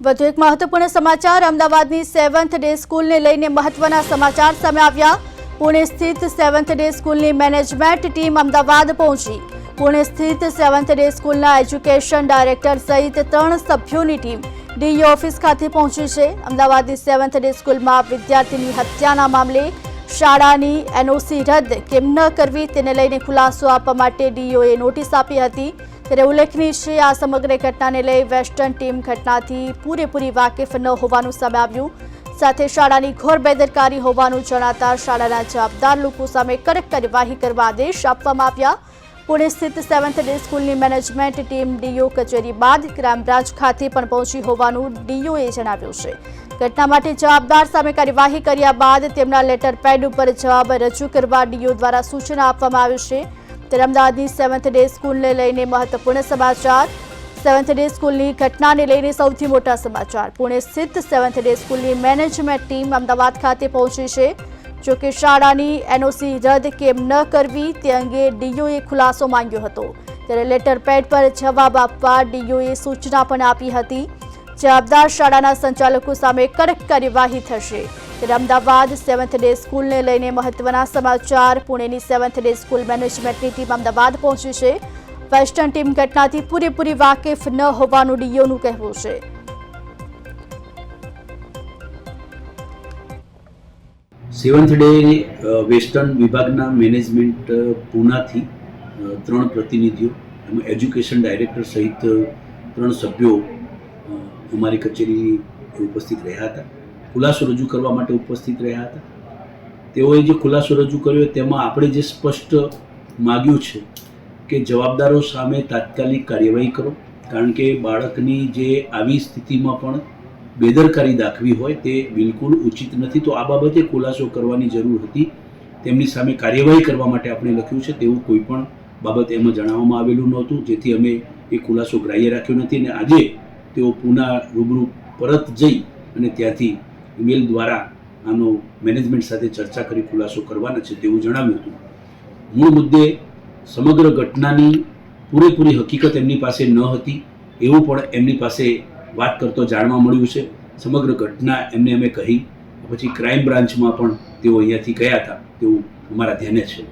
વધુ એક મહત્વપૂર્ણ સમાચાર. અમદાવાદની સેવન્થ ડે સ્કૂલને લઈને મહત્વના સમાચાર સામે આવ્યા. પુણે સ્થિત સેવન્થ ડે સ્કૂલની મેનેજમેન્ટ ટીમ અમદાવાદ પહોંચી. પુણે સ્થિત સેવન્થ ડે સ્કૂલના એજ્યુકેશન ડાયરેક્ટર સહિત ત્રણ સભ્યોની ટીમ ડીઈ ઓફિસ ખાતે પહોંચી છે. અમદાવાદની સેવન્થ ડે સ્કૂલમાં વિદ્યાર્થીની હત્યાના મામલે શાળાની એનઓસી રદ કેમ ન કરવી તેને લઈને ખુલાસો આપવા માટે ડીઓએ નોટિસ આપી હતી. ત્યારે ઉલ્લેખનીય છે, આ સમગ્ર ઘટનાને લઈ વેસ્ટર્ન ટીમ ઘટનાથી પૂરેપૂરી વાકેફ ન હોવાનું સામે આવ્યું. સાથે શાળાની ઘોર બેદરકારી હોવાનું જણાતા શાળાના જવાબદાર લોકો સામે કડક કાર્યવાહી કરવા આદેશ આપવામાં આવ્યા. પુણે સ્થિત સેવન્થ ડે સ્કૂલની મેનેજમેન્ટ ટીમ ડીઓ કચેરી બાદ ક્રાઇમ બ્રાન્ચ ખાતે પણ પહોંચી હોવાનું ડીઓએ જણાવ્યું છે. ઘટના માટે જવાબદાર સામે કાર્યવાહી કર્યા બાદ તેમના લેટર પેડ ઉપર જવાબ રજૂ કરવા ડીઓ દ્વારા સૂચના આપવામાં આવ્યું છે. ત્યારે અમદાવાદની સેવન્થ ડે સ્કૂલને લઈને મહત્વપૂર્ણ સમાચાર. સેવન્થ ડે સ્કૂલની ઘટનાને લઈને સૌથી મોટા સમાચાર. પુણે સ્થિત સેવન્થ ડે સ્કૂલની મેનેજમેન્ટ ટીમ અમદાવાદ ખાતે પહોંચી છે. જોકે શાળાની એનઓસી રદ કેમ ન કરવી તે અંગે ડીઓએ ખુલાસો માંગ્યો હતો. ત્યારે લેટર પેડ પર જવાબ આપવા ડીઓએ સૂચના પણ આપી હતી. જવાબદાર શાળાના સંચાલકો સામે કડક કાર્યવાહી થશે. અમદાવાદ સેવન્થ ડે સ્કૂલને લઈને મહત્વના સમાચાર. પુણેની સેવન્થ ડે સ્કૂલ મેનેજમેન્ટની ટીમ અમદાવાદ પહોંચી છે. વેસ્ટર્ન ટીમ ઘટનાથી પૂરેપૂરી વાકેફ ન હોવાનું ડીઓનું કહેવું છે. સેવન્થ ડે વેસ્ટર્ન વિભાગના મેનેજમેન્ટ પૂનાથી ત્રણ પ્રતિનિધિઓ, એમાં એજ્યુકેશન ડાયરેક્ટર સહિત ત્રણ સભ્યો અમારી કચેરી ઉપસ્થિત રહ્યા હતા. ખુલાસો રજૂ કરવા માટે ઉપસ્થિત રહ્યા હતા. તેઓએ જે ખુલાસો રજૂ કર્યો, તેમાં આપણે જે સ્પષ્ટ માગ્યું છે કે જવાબદારો સામે તાત્કાલિક કાર્યવાહી કરો, કારણ કે બાળકની જે આવી સ્થિતિમાં પણ બેદરકારી દાખવી હોય તે બિલકુલ ઉચિત નથી. તો આ બાબતે ખુલાસો કરવાની જરૂર હતી. તેમની સામે કાર્યવાહી કરવા માટે આપણે લખ્યું છે તેવું કોઈ પણ બાબત એમાં જણાવવામાં આવેલું નહોતું. જેથી અમે એ ખુલાસો ગ્રાહ્ય રાખ્યો નથી અને આજે તેઓ પુના રૂબરૂ પરત જઈ અને ત્યાંથી ઈમેલ દ્વારા આનો મેનેજમેન્ટ સાથે ચર્ચા કરી, ખુલાસો કરવાના છે તેવું જણાવ્યું હતું. મૂળ મુદ્દે સમગ્ર ઘટનાની પૂરેપૂરી હકીકત એમની પાસે ન હતી, એવું પણ એમની પાસે વાત કરતો જાણવા મળ્યું છે. સમગ્ર ઘટના એમને અમે કહી, પછી ક્રાઇમ બ્રાન્ચમાં પણ તેઓ અહીંયાથી ગયા હતા, તેવું અમારા ધ્યાને છે.